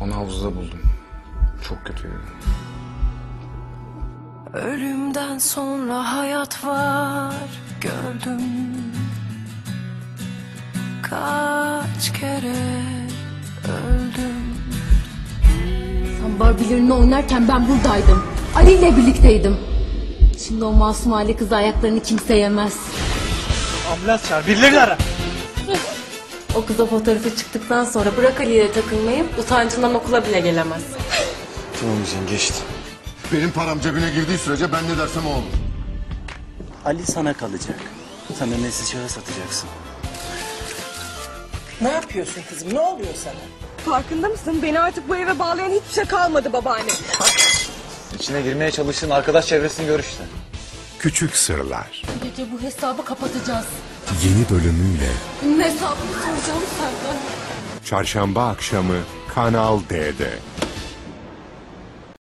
Onu havuzda buldum. Çok kötüydü. Ölümden sonra hayat var gördüm Kaç kere öldüm Sen Barbie'lerini oynarken ben buradaydım. Ali ile birlikteydim. Şimdi o masum hali kız ayaklarını kimse yemez. Ambulans çağır. Birilerini ara. O kıza fotoğrafı çıktıktan sonra bırak Ali'ye takılmayı utancından okula bile gelemez. Tamam Hüseyin geçti. Benim param cebine girdiği sürece ben ne dersem o olur. Ali sana kalacak. Sen de nesli şahıs satacaksın. Ne yapıyorsun kızım? Ne oluyor sana? Farkında mısın? Beni artık bu eve bağlayan hiçbir şey kalmadı babaanne. İçine girmeye çalıştığın arkadaş çevresini gör işte. Küçük Sırlar gece bu hesabı kapatacağız. yeni bölümüyle Bunun hesabını soracağım senden. çarşamba akşamı Kanal D'de.